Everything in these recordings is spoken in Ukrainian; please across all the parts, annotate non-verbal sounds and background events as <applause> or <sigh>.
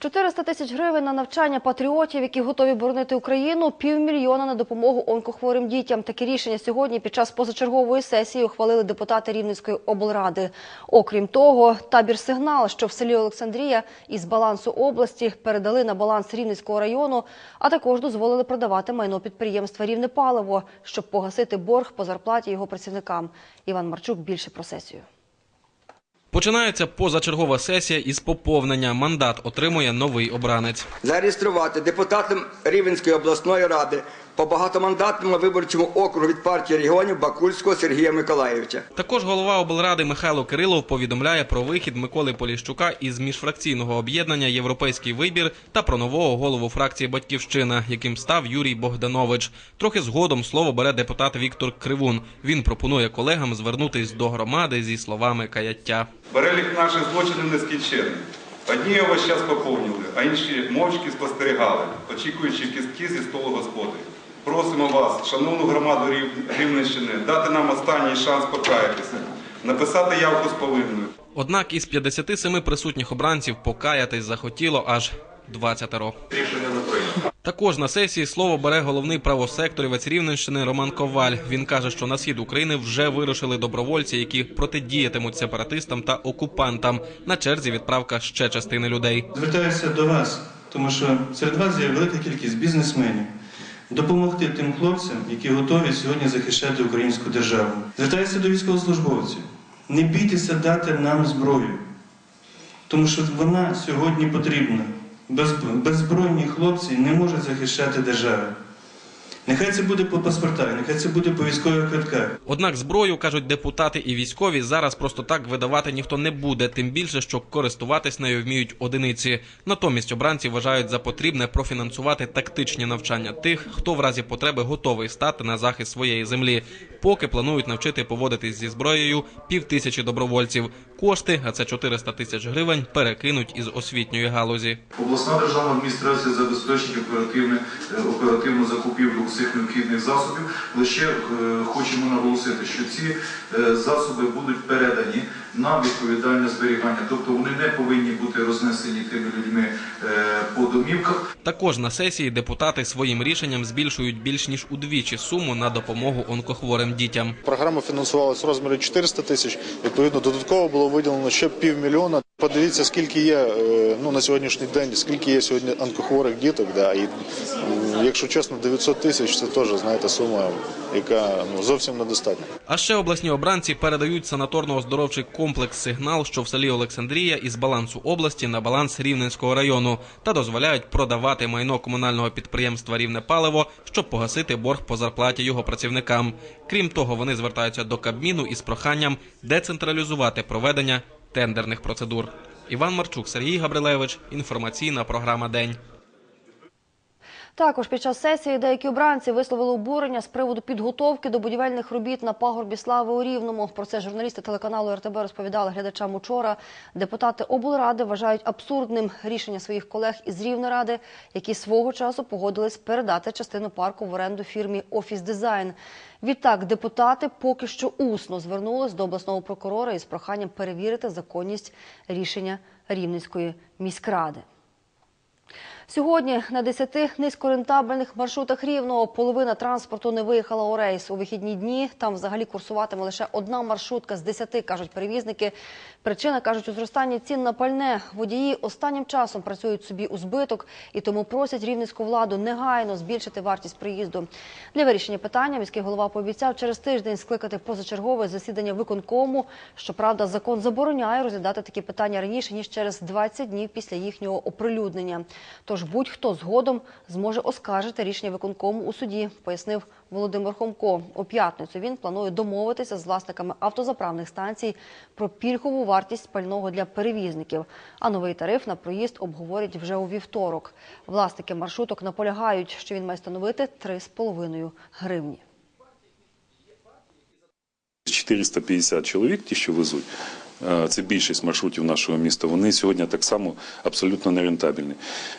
400 тисяч гривень на навчання патріотів, які готові боронити Україну, півмільйона на допомогу онкохворим дітям. Такі рішення сьогодні під час позачергової сесії ухвалили депутати Рівненської облради. Окрім того, табір сигнал, що в селі Олександрія із балансу області передали на баланс Рівненського району, а також дозволили продавати майно підприємства Рівне паливо, щоб погасити борг по зарплаті його працівникам. Іван Марчук більше про сесію. Починається позачергова сесія із поповнення. Мандат отримує новий обранець. зареєструвати депутатом Рівенської обласної ради по багатомандатному виборчому округу від партії регіонів Бакульського Сергія Миколаєвича. Також голова облради Михайло Кирилов повідомляє про вихід Миколи Поліщука із міжфракційного об'єднання Європейський вибір та про нового голову фракції Батьківщина, яким став Юрій Богданович. Трохи згодом слово бере депутат Віктор Кривун. Він пропонує колегам звернутись до громади зі словами каяття. Перелік наших злочинів нескінчений. Одні його зараз поповнили, а інші мовчки спостерігали, очікуючи кістки зі столу господарів. Просимо вас, шановну громаду Рів- Рівненщини, дати нам останній шанс покаятися, написати явку з повинною. Однак із 57 присутніх обранців покаятись захотіло аж 20 Рішення не прийнято. Також на сесії слово бере головний правосекторівець Рівненщини Роман Коваль. Він каже, що на схід України вже вирушили добровольці, які протидіятимуть сепаратистам та окупантам. На черзі відправка ще частини людей. Звертаюся до вас, тому що серед вас є велика кількість бізнесменів. Допомогти тим хлопцям, які готові сьогодні захищати українську державу. Звертаюся до військовослужбовців. Не бійтеся дати нам зброю, тому що вона сьогодні потрібна. Без, беззбройні хлопці не можуть захищати державу. Нехай це буде по паспортах, нехай це буде по військових квитках. Однак зброю кажуть депутати і військові зараз просто так видавати ніхто не буде, тим більше, що користуватись нею вміють одиниці. Натомість обранці вважають за потрібне профінансувати тактичні навчання тих, хто в разі потреби готовий стати на захист своєї землі. Поки планують навчити поводитись зі зброєю півтисячі добровольців. Кошти, а це 400 тисяч гривень, перекинуть із освітньої галузі. Обласна державна адміністрація забезпечить оперативне, е, оперативну закупівлю усіх необхідних засобів. Лише е, хочемо наголосити, що ці е, засоби будуть передані на відповідальне зберігання, тобто вони не повинні бути рознесені тими людьми е, по домівках. Також на сесії депутати своїм рішенням збільшують більш ніж удвічі суму на допомогу онкохворим дітям. Програма фінансувалася в розмірі 400 тисяч. Відповідно, додатково було виділено ще півмільйона. Подивіться, скільки є е, ну, на сьогоднішній день, скільки є сьогодні онкохворих діток. Да, і, якщо чесно, 900 тисяч це теж, знаєте, сума, яка ну, зовсім недостатня. А ще обласні обранці передають санаторно-оздоровчий комплекс сигнал, що в селі Олександрія із балансу області на баланс Рівненського району та дозволяють продавати майно комунального підприємства Рівне паливо, щоб погасити борг по зарплаті його працівникам. Крім того, вони звертаються до Кабміну із проханням децентралізувати проведення тендерних процедур. Іван Марчук, Сергій Габрилевич. Інформаційна програма День. Також під час сесії деякі обранці висловили обурення з приводу підготовки до будівельних робіт на пагорбі слави у Рівному. Про це журналісти телеканалу РТБ розповідали глядачам учора. Депутати облради вважають абсурдним рішення своїх колег із Рівнеради, які свого часу погодились передати частину парку в оренду фірмі Офіс Дизайн. Відтак депутати поки що усно звернулись до обласного прокурора із проханням перевірити законність рішення Рівненської міськради. Сьогодні на 10 низькорентабельних маршрутах Рівного половина транспорту не виїхала у рейс. У вихідні дні там взагалі курсуватиме лише одна маршрутка з 10, кажуть перевізники. Причина, кажуть, у зростанні цін на пальне. Водії останнім часом працюють собі у збиток і тому просять рівненську владу негайно збільшити вартість приїзду. Для вирішення питання міський голова пообіцяв через тиждень скликати позачергове засідання виконкому. Щоправда, закон забороняє розглядати такі питання раніше ніж через 20 днів після їхнього оприлюднення. Тож будь-хто згодом зможе оскаржити рішення виконкому у суді, пояснив Володимир Хомко. У п'ятницю він планує домовитися з власниками автозаправних станцій про пільгову вартість пального для перевізників. А новий тариф на проїзд обговорять вже у вівторок. Власники маршруток наполягають, що він має становити 3,5 гривні. 450 чоловік, ті, що везуть, це більшість маршрутів нашого міста, вони сьогодні так само абсолютно нерентабельні.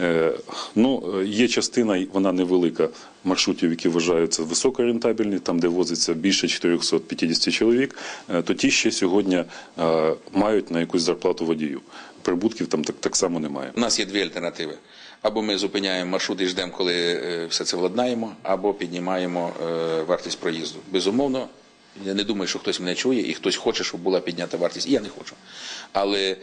Е, Ну, е, є частина, вона невелика, маршрутів, які вважаються високорентабельні, там, де возиться більше 450 чоловік, е, то ті ще сьогодні е, мають на якусь зарплату водію. Прибутків там так, так само немає. У нас є дві альтернативи. Або ми зупиняємо маршрут і ждемо, коли е, все це владнаємо, або піднімаємо е, вартість проїзду. Безумовно, я не думаю, що хтось мене чує і хтось хоче, щоб була піднята вартість. І я не хочу. Але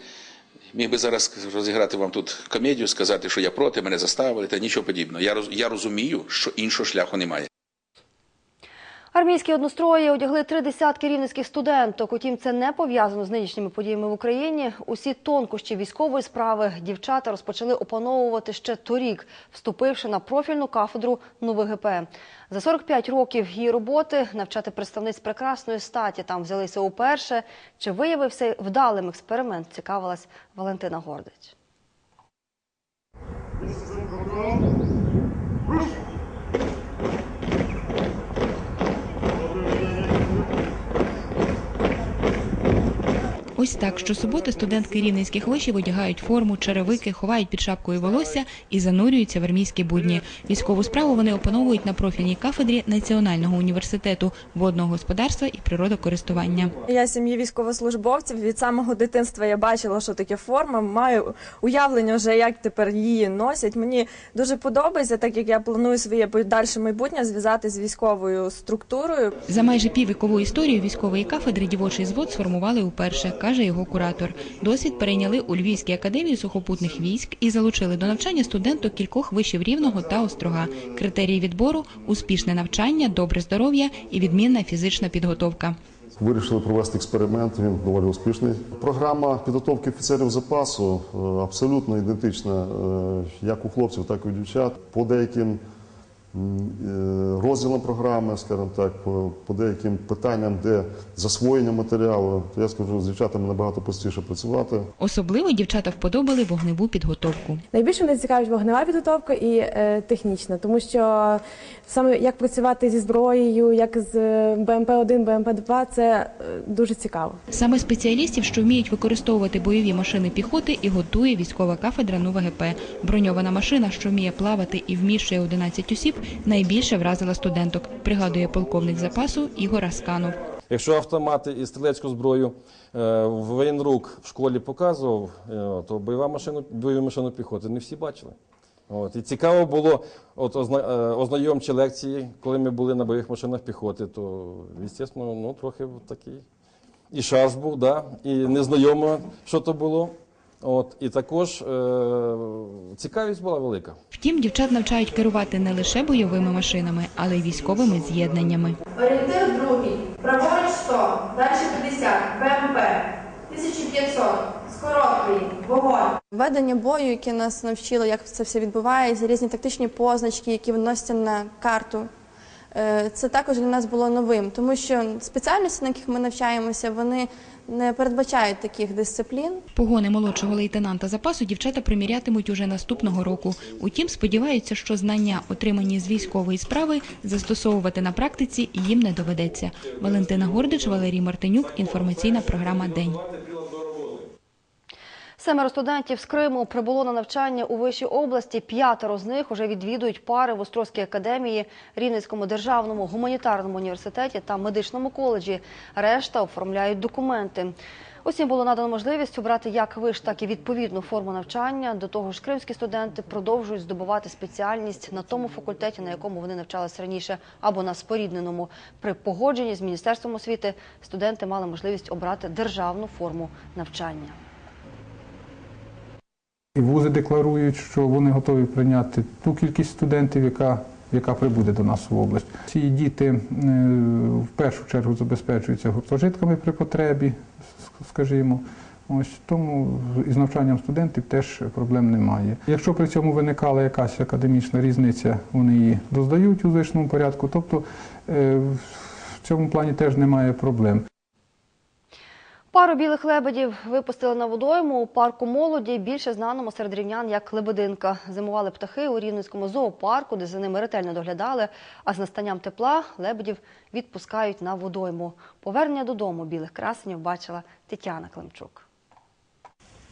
міг би зараз розіграти вам тут комедію, сказати, що я проти, мене заставили, та нічого подібного. Я, я розумію, що іншого шляху немає. Армійські однострої одягли три десятки рівненських студенток. Утім, це не пов'язано з нинішніми подіями в Україні. Усі тонкощі військової справи дівчата розпочали опановувати ще торік, вступивши на профільну кафедру НУВГП. За 45 років її роботи навчати представниць прекрасної статі там взялися уперше. Чи виявився вдалим експеримент? Цікавилась Валентина Гордич. Ось так щосуботи студентки рівненських вишів одягають форму, черевики, ховають під шапкою волосся і занурюються в армійські будні. Військову справу вони опановують на профільній кафедрі Національного університету водного господарства і природокористування. Я сім'ї військовослужбовців. Від самого дитинства я бачила, що таке форма. Маю уявлення вже, як тепер її носять. Мені дуже подобається, так як я планую своє подальше майбутнє зв'язати з військовою структурою. За майже піввікову історію військової кафедри дівочий звод сформували уперше, каже його куратор. Досвід перейняли у Львівській академії сухопутних військ і залучили до навчання студенток кількох вишів рівного та острога. Критерії відбору успішне навчання, добре здоров'я і відмінна фізична підготовка. Вирішили провести експеримент, він доволі успішний. Програма підготовки офіцерів запасу е, абсолютно ідентична е, як у хлопців, так і у дівчат. По деяким е, програми, скажімо так, по, по деяким питанням, де засвоєння матеріалу, то я скажу, з дівчатами набагато простіше працювати. Особливо дівчата вподобали вогневу підготовку. Найбільше мене цікавить вогнева підготовка і е, технічна, тому що саме як працювати зі зброєю, як з БМП 1 БМП 2 це е, дуже цікаво. Саме спеціалістів, що вміють використовувати бойові машини піхоти, і готує військова кафедра НУВГП. Броньована машина, що вміє плавати і вміщує 11 осіб, найбільше вразила студенток, пригадує полковник запасу Ігор Асканов. Якщо автомати і стрілецьку зброю е, воєнрук в школі показував, е, то бойова машина, бойову машину піхоти не всі бачили. От. І цікаво було от, е, ознайомчі лекції, коли ми були на бойових машинах піхоти, то, звісно, ну, трохи такий і шарж був, да, і незнайомо, що то було. От, і також е, цікавість була велика. Втім, дівчат навчають керувати не лише бойовими машинами, але й військовими з'єднаннями. Орієнтир другий. Праворуч 100, далі 50, БМП, 1500, з короткої, вогонь. Ведення бою, яке нас навчило, як це все відбувається, різні тактичні позначки, які виносяться на карту. Е, Це також для нас було новим, тому що спеціальності, на яких ми навчаємося, вони не передбачають таких дисциплін. Погони молодшого лейтенанта запасу дівчата примірятимуть уже наступного року. Утім, сподіваються, що знання, отримані з військової справи, застосовувати на практиці їм не доведеться. Валентина Гордич, Валерій Мартинюк. Інформаційна програма День. Семеро студентів з Криму прибуло на навчання у вищій області. П'ятеро з них уже відвідують пари в Острозькій академії, Рівненському державному гуманітарному університеті та медичному коледжі. Решта оформляють документи. Усім було надано можливість обрати як виш, так і відповідну форму навчання. До того ж, кримські студенти продовжують здобувати спеціальність на тому факультеті, на якому вони навчалися раніше, або на спорідненому. При погодженні з міністерством освіти студенти мали можливість обрати державну форму навчання. Вузи декларують, що вони готові прийняти ту кількість студентів, яка, яка прибуде до нас в область. Ці діти е, в першу чергу забезпечуються гуртожитками при потребі, скажімо. Ось тому із навчанням студентів теж проблем немає. Якщо при цьому виникала якась академічна різниця, вони її доздають у звичному порядку. Тобто е, в цьому плані теж немає проблем. Пару білих лебедів випустили на водойму у парку молоді, більше знаному серед рівнян як Лебединка. Зимували птахи у Рівненському зоопарку, де за ними ретельно доглядали, а з настанням тепла лебедів відпускають на водойму. Повернення додому білих красенів бачила Тетяна Климчук.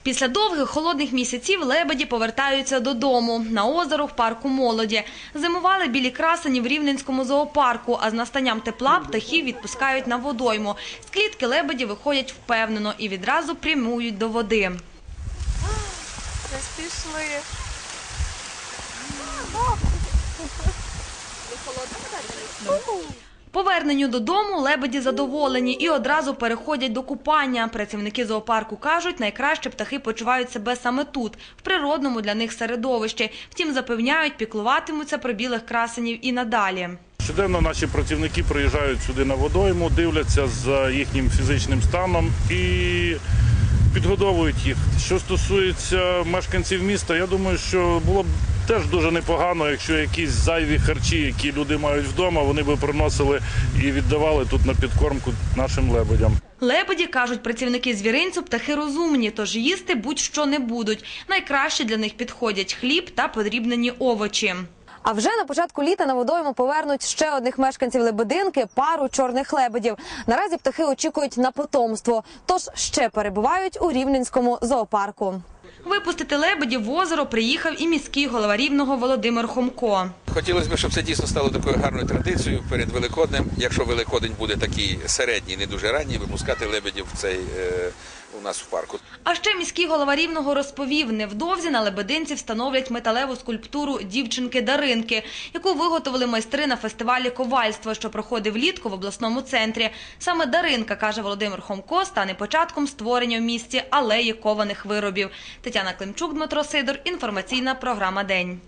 Після довгих холодних місяців лебеді повертаються додому на озеро в парку молоді. Зимували білі красені в Рівненському зоопарку, а з настанням тепла птахів відпускають на водойму. З клітки лебеді виходять впевнено і відразу прямують до води. Десь пішли. Поверненню додому лебеді задоволені і одразу переходять до купання. Працівники зоопарку кажуть, найкраще птахи почувають себе саме тут, в природному для них середовищі. Втім, запевняють, піклуватимуться про білих красенів і надалі. Щоденно наші працівники приїжджають сюди на водойму, дивляться за їхнім фізичним станом і підгодовують їх. Що стосується мешканців міста, я думаю, що було б теж дуже непогано, якщо якісь зайві харчі, які люди мають вдома, вони би приносили і віддавали тут на підкормку нашим лебедям. Лебеді, кажуть працівники звіринцю, птахи розумні, тож їсти будь-що не будуть. Найкраще для них підходять хліб та подрібнені овочі. А вже на початку літа на водойму повернуть ще одних мешканців Лебединки – пару чорних лебедів. Наразі птахи очікують на потомство, тож ще перебувають у Рівненському зоопарку. Випустити лебедів в озеро приїхав і міський голова Рівного Володимир Хомко. Хотілося б, щоб це дійсно стало такою гарною традицією перед Великоднем. Якщо Великодень буде такий середній, не дуже ранній, випускати лебедів в цей е, у нас в парку. А ще міський голова Рівного розповів, невдовзі на Лебединці встановлять металеву скульптуру дівчинки Даринки, яку виготовили майстри на фестивалі ковальства, що проходив влітку в обласному центрі. Саме Даринка, каже Володимир Хомко, стане початком створення в місті алеї кованих виробів. Тетяна Климчук, Дмитро Сидор. Інформаційна програма День.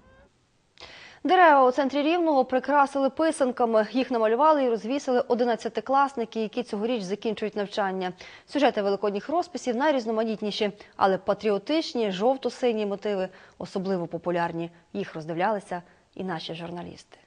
Дерева у центрі Рівного прикрасили писанками. Їх намалювали і розвісили одинадцятикласники, які цьогоріч закінчують навчання. Сюжети великодніх розписів найрізноманітніші, але патріотичні, жовто-сині мотиви особливо популярні. Їх роздивлялися і наші журналісти.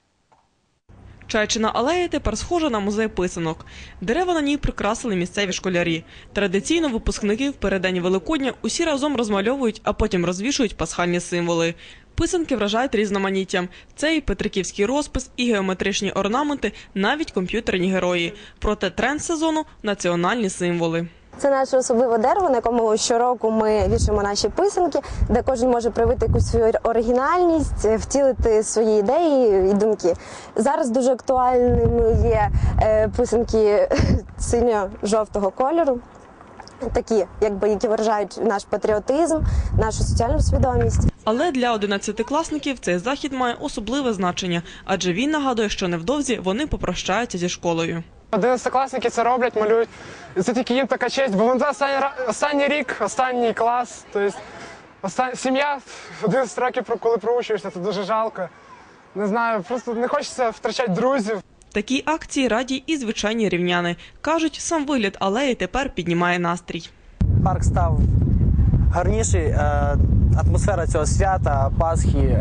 Чайчина алея тепер схожа на музей писанок. Дерева на ній прикрасили місцеві школярі. Традиційно випускники в переддень Великодня усі разом розмальовують, а потім розвішують пасхальні символи. Писанки вражають різноманіттям. Це і петриківський розпис, і геометричні орнаменти, навіть комп'ютерні герої. Проте тренд сезону національні символи. Це наше особливе дерево, на якому щороку ми вішаємо наші писанки, де кожен може проявити якусь свою оригінальність, втілити свої ідеї і думки. Зараз дуже актуальними є е, писанки <laughs> синьо-жовтого кольору. Такі, якби які виражають наш патріотизм, нашу соціальну свідомість. Але для одинадцятикласників цей захід має особливе значення, адже він нагадує, що невдовзі вони попрощаються зі школою. Одинадцятикласники це роблять, малюють. Це тільки їм така честь, бо вони останній, останній рік, останній клас. Тобто оста... сім'я 11 років, про- коли проучуєшся, це дуже жалко. Не знаю, просто не хочеться втрачати друзів. Такі акції раді і звичайні рівняни. Кажуть, сам вигляд алеї тепер піднімає настрій. Парк став гарніший. е, Атмосфера цього свята, Пасхи.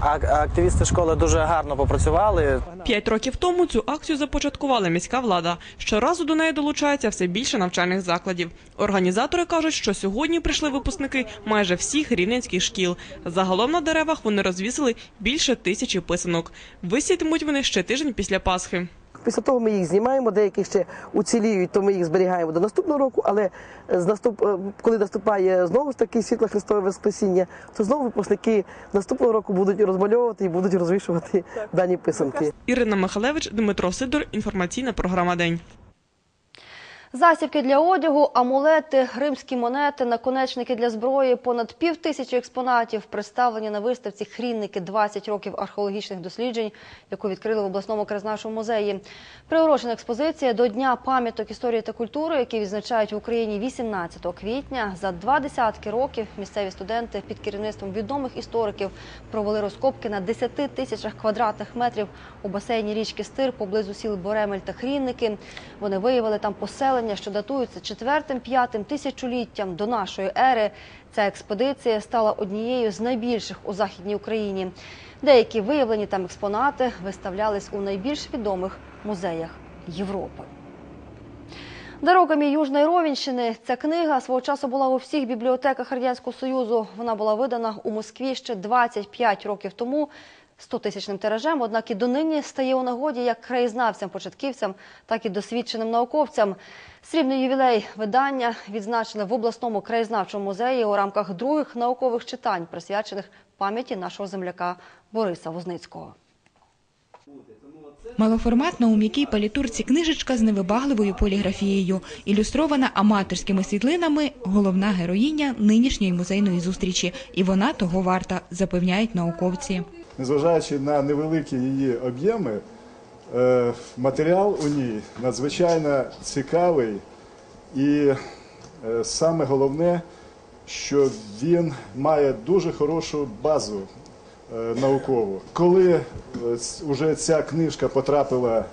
Активісти школи дуже гарно попрацювали. П'ять років тому цю акцію започаткувала міська влада. Щоразу до неї долучається все більше навчальних закладів. Організатори кажуть, що сьогодні прийшли випускники майже всіх рівненських шкіл. Загалом на деревах вони розвісили більше тисячі писанок. Висітимуть вони ще тиждень після Пасхи. Після того ми їх знімаємо, деякі ще уціліють, то ми їх зберігаємо до наступного року. Але з наступ... е, коли наступає знову ж таки світло Христове Воскресіння, то знову випускники наступного року будуть розмальовувати і будуть розвішувати дані писанки. Ірина Михалевич, Дмитро Сидор. Інформаційна програма День. Засібки для одягу, амулети, римські монети, наконечники для зброї, понад пів тисячі експонатів представлені на виставці «Хрінники. 20 років археологічних досліджень», яку відкрили в обласному краєзнавчому музеї. Приурочена експозиція до Дня пам'яток історії та культури, які відзначають в Україні 18 квітня. За два десятки років місцеві студенти під керівництвом відомих істориків провели розкопки на 10 тисячах квадратних метрів у басейні річки Стир поблизу сіл Боремель та Хрінники. Вони виявили там поселення, що датуються 4-5 тисячоліттям до нашої ери. Ця експедиція стала однією з найбільших у Західній Україні. Деякі виявлені там експонати виставлялись у найбільш відомих музеях Європи. Дорогами Южної Ровенщини ця книга свого часу була у всіх бібліотеках Радянського Союзу. Вона була видана у Москві ще 25 років тому 100-тисячним тиражем, однак і донині стає у нагоді як краєзнавцям-початківцям, так і досвідченим науковцям. Срібний ювілей видання відзначили в обласному краєзнавчому музеї у рамках других наукових читань, присвячених пам'яті нашого земляка Бориса Возницького. Малоформатна у м'якій палітурці книжечка з невибагливою поліграфією, ілюстрована аматорськими світлинами, головна героїня нинішньої музейної зустрічі. І вона того варта, запевняють науковці. Незважаючи на невеликі її об'єми, е, матеріал у ній надзвичайно цікавий, і е, саме головне, що він має дуже хорошу базу е, наукову. Коли е, уже ця книжка потрапила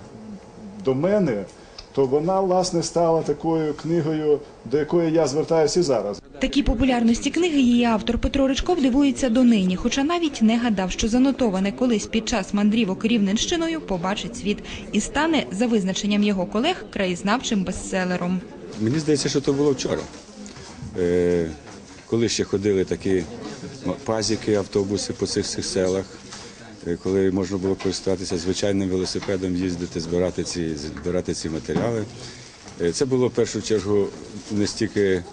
до мене, то вона власне стала такою книгою, до якої я звертаюся і зараз. Такій популярності книги її автор Петро Ричков дивується донині, хоча навіть не гадав, що занотоване колись під час мандрівок Рівненщиною побачить світ і стане, за визначенням його колег, краєзнавчим бестселером. Мені здається, що це було вчора. Е, коли ще ходили такі пазіки, автобуси по цих всіх селах, е, коли можна було користуватися звичайним велосипедом, їздити, збирати ці, збирати ці матеріали. Е, Це було в першу чергу не стільки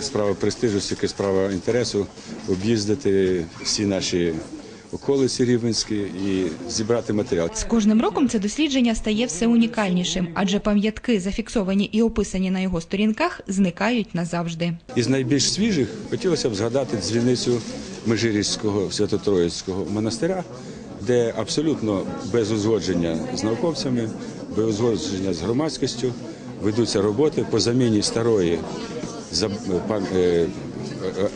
справа престижу, стільки справа інтересу об'їздити всі наші околиці рівенські і зібрати матеріал. З кожним роком це дослідження стає все унікальнішим, адже пам'ятки, зафіксовані і описані на його сторінках, зникають назавжди. Із найбільш свіжих хотілося б згадати дзвіницю Межирічського Свято-Троїцького монастиря, де абсолютно без узгодження з науковцями, без узгодження з громадськістю ведуться роботи по заміні старої е, е,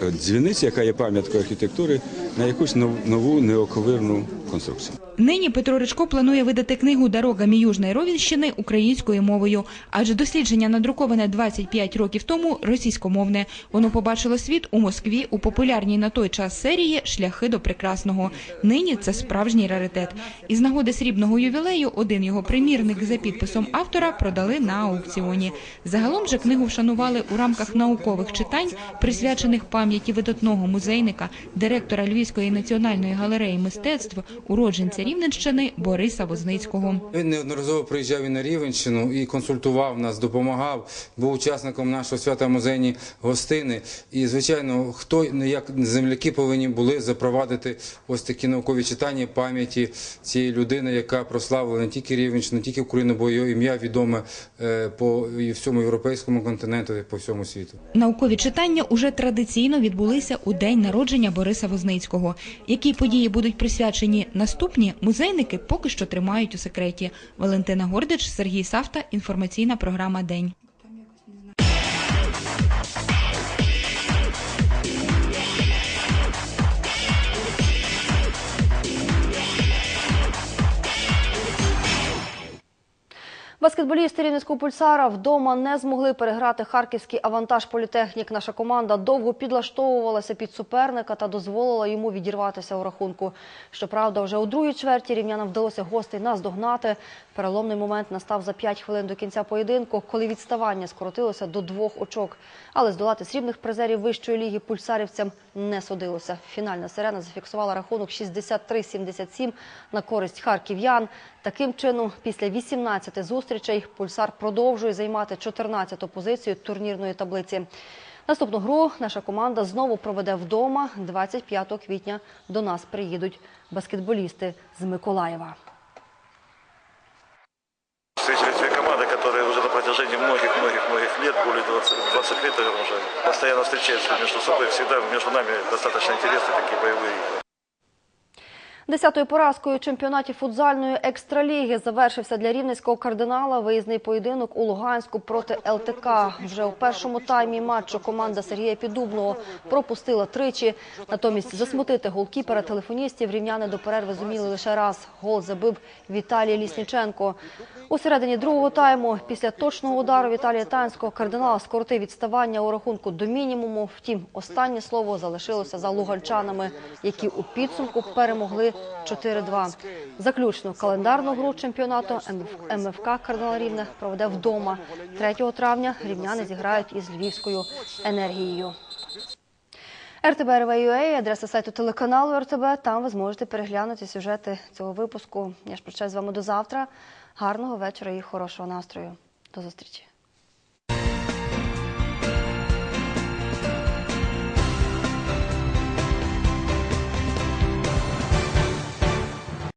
е, дзвіниці, яка є пам'яткою архітектури, на якусь нов- нову неоковирну конструкцію. Нині Петро Ричко планує видати книгу «Дорогами Южної Ровенщини» українською мовою, адже дослідження надруковане 25 років тому російськомовне. Воно побачило світ у Москві у популярній на той час серії «Шляхи до прекрасного». Нині це справжній раритет. Із нагоди срібного ювілею один його примірник за підписом автора продали на аукціоні. Загалом же книгу вшанували у рамках наукових читань, присвячених пам'яті видатного музейника, директора Львівської національної галереї мистецтв, уродженця Рівненщини Бориса Возницького. Він неодноразово приїжджав і на Рівенщину і консультував нас, допомагав, був учасником нашого свята музейні гостини. І, звичайно, хто як земляки повинні були запровадити ось такі наукові читання пам'яті цієї людини, яка прославила не тільки Рівенщину, не тільки Україну, бо її ім'я відоме е, по всьому європейському континенту, і по всьому світу. Наукові читання уже традиційно відбулися у день народження Бориса Возницького. Які події будуть присвячені наступні, музейники поки що тримають у секреті. Валентина Гордич, Сергій Савта. Інформаційна програма День. Баскетболісти Рівненського пульсара вдома не змогли переграти харківський авантаж політехнік. Наша команда довго підлаштовувалася під суперника та дозволила йому відірватися у рахунку. Щоправда, вже у другій чверті рівнянам вдалося гостей наздогнати. Переломний момент настав за 5 хвилин до кінця поєдинку, коли відставання скоротилося до двох очок. Але здолати срібних призерів вищої ліги пульсарівцям не судилося. Фінальна сирена зафіксувала рахунок 63-77 на користь харків'ян. Таким чином, після 18 зустрічей пульсар продовжує займати 14-ту позицію турнірної таблиці. Наступну гру наша команда знову проведе вдома. 25 квітня до нас приїдуть баскетболісти з Миколаєва. Встречать две команды, которые уже на протяжении многих-многих-многих лет, более 20, 20 лет, наверное, уже постоянно встречаются между собой. Всегда между нами достаточно интересные такие боевые игры. Десятою поразкою чемпіонаті футзальної екстраліги завершився для рівненського кардинала виїзний поєдинок у Луганську проти ЛТК. Вже у першому таймі матчу команда Сергія Підубного пропустила тричі. Натомість засмутити голкіпера телефоністів рівняни до перерви зуміли лише раз. Гол забив Віталій Лісніченко. У середині другого тайму після точного удару Віталія Танського кардинал скоротив відставання у рахунку до мінімуму. Втім, останнє слово залишилося за луганчанами, які у підсумку перемогли 4-2. Заключну календарну гру чемпіонату МФК «Кардинал Рівне» проведе вдома. 3 травня рівняни зіграють із львівською енергією. РТБ РВ.UA, адреса сайту телеканалу РТБ. Там ви зможете переглянути сюжети цього випуску. Я ж прощаюсь з вами до завтра. Гарного вечора і хорошого настрою. До зустрічі.